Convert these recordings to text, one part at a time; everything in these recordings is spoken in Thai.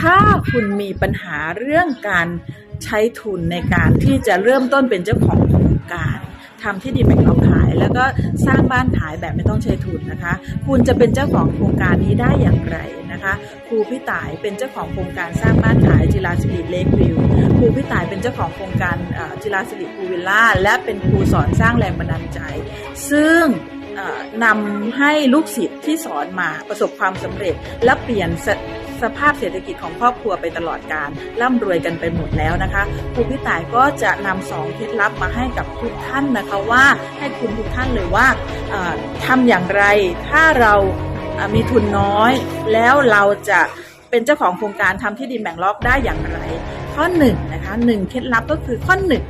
ถ้าคุณมีปัญหาเรื่องการใช้ทุนในการที่จะเริ่มต้นเป็นเจ้าของโครงการทำที่ดินแบ่งล็อกขาย แล้วก็สร้างบ้านขายแบบไม่ต้องใช้ทุนนะคะ คุณจะเป็นเจ้าของโครงการนี้ได้อย่างไรนะคะครูพี่ต่ายเป็นเจ้าของโครงการสร้างบ้านขายจิราสิริเลกวิวครูพี่ต่ายเป็นเจ้าของโครงการจิราสิริพูวิลล่าและเป็นครูสอนสร้างแรงบันดาลใจ ซึ่ง นำให้ลูกศิษย์ที่สอนมาประสบความสำเร็จ และเปลี่ยนสสภาพเศรษฐกิจของครอบครัวไปตลอดการร่ำรวยกันไปหมดแล้วนะคะครูพี่ต่ายก็จะนำสองเคล็ดลับมาให้กับทุกท่านนะคะว่าให้คุณทุกท่านเลยว่าเอ่อทำอย่างไรถ้าเรามีทุนน้อย แล้วเราจะเป็นเจ้าของโครงการทำที่ดินแบ่งล็อกได้อย่างไร ข้อหนึ่งนะคะหนึ่งเคล็ดลับก็คือข้อหนึ่ง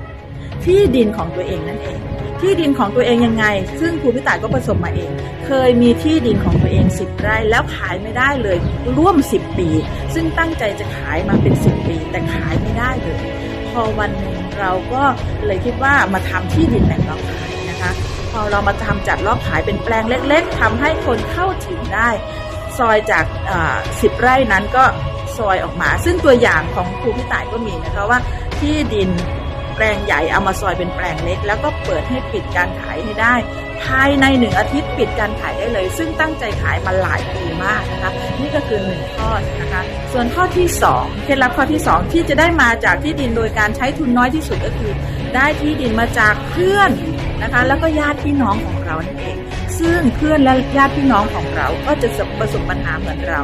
ที่ดินของตัวเองนั่นเอง ที่ดินของตัวเองยังไง ซึ่งครูพิต่ายก็ประสบมาเอง เคยมีที่ดินของตัวเอง 10 ไร่แล้วขายไม่ได้เลยร่วม 10 ปี ซึ่งตั้งใจจะขายมาเป็น 10 ปี แต่ขายไม่ได้เลย พอวันหนึ่งเราก็เลยคิดว่ามาทำที่ดินแบ่งรอบขายนะคะ พอเรามาทำจัดรอบขายเป็นแปลงเล็ก ๆทำให้คนเข้าถึงได้ ซอยจากสิบไร่นั้นก็ซอยออกมา ซึ่งตัวอย่างของครูพี่ต่ายก็มีนะคะว่าที่ดิน ปลงใหญ่เอามาซอยเป็นแปลงเล็ก แล้วก็เปิดให้ปิดการขายให้ได้ ภายในหนึ่งอาทิตย์ปิดการขายได้เลย ซึ่งตั้งใจขายมาหลายปีมากนะคะนี่ก็คือหนึ่งข้อนะคะ ส่วนข้อที่สองเคล็ดลับข้อที่สองที่จะได้มาจากที่ดินโดยการใช้ทุนน้อยที่สุดก็คือ ได้ที่ดินมาจากเพื่อนนะคะแล้วก็ญาติพี่น้องของเรานั่นเองซึ่งเพื่อนและญาติพี่น้องของเราก็จะประสบปัญหาเหมือนเรา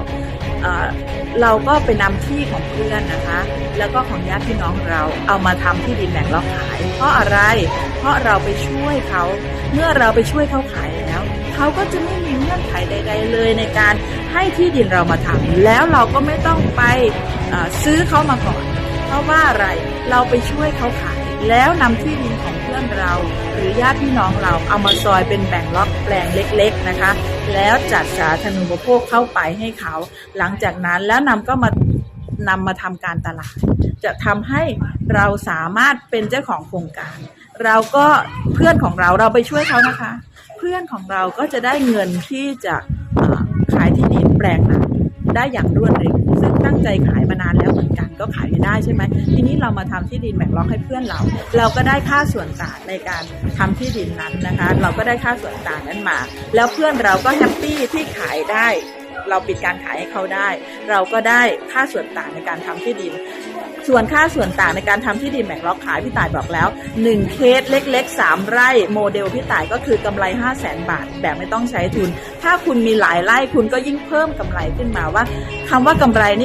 เราก็ไปนำที่ของเพื่อนนะคะ แล้วก็ของญาติพี่น้องเราเอามาทำที่ดินแบ่งล็อกขาย เพราะอะไร เพราะเราไปช่วยเขา เมื่อเราไปช่วยเขาขายแล้ว เขาก็จะไม่มีเงื่อนไขใด ๆ เลยในการให้ที่ดินเรามาทำแล้วเราก็ไม่ต้องไปซื้อเขามาก่อน เพราะว่าอะไร เราไปช่วยเขาขาย แล้วนำที่ดินของเพื่อนเราหรือญาติพี่น้องเราเอามาซอยเป็นแบ่งล็อกแปลงเล็กๆนะคะ แล้วจัดสาธารณูปโภคเข้าไปให้เขา หลังจากนั้นแล้วนำก็มานำมาทำการตลาด จะทำให้เราสามารถเป็นเจ้าของโครงการ เราก็เพื่อนของเราเราไปช่วยเขานะคะ เพื่อนของเราก็จะได้เงินที่จะขายที่ดินแปลงนั้น ได้อย่างรวดเร็วซึ่งตั้งใจขายมานานแล้วเหมือนกันก็ขายไม่ได้ใช่ไหมทีนี้เรามาทำที่ดินแบ่งล็อกให้เพื่อนเรา เราก็ได้ค่าส่วนต่างในการทำที่ดินนั้นนะคะ เราก็ได้ค่าส่วนต่างนั้นมา แล้วเพื่อนเราก็แฮปปี้ที่ขายได้ เราปิดการขายให้เขาได้ เราก็ได้ค่าส่วนต่างในการทำที่ดิน ส่วนค่าส่วนต่างในการทำที่ดินแบ่งล็อกขายพี่ต่ายบอกแล้ว 1 เคสเล็ก ๆ 3 ไร่โมเดลพี่ต่ายก็คือกำไร 5 0 0แสนบาท แบบไม่ต้องใช้ทุน ถ้าคุณมีหลายไร่คุณก็ยิ่งเพิ่มกำไรขึ้นมาว่าคำว่ากำไรนี่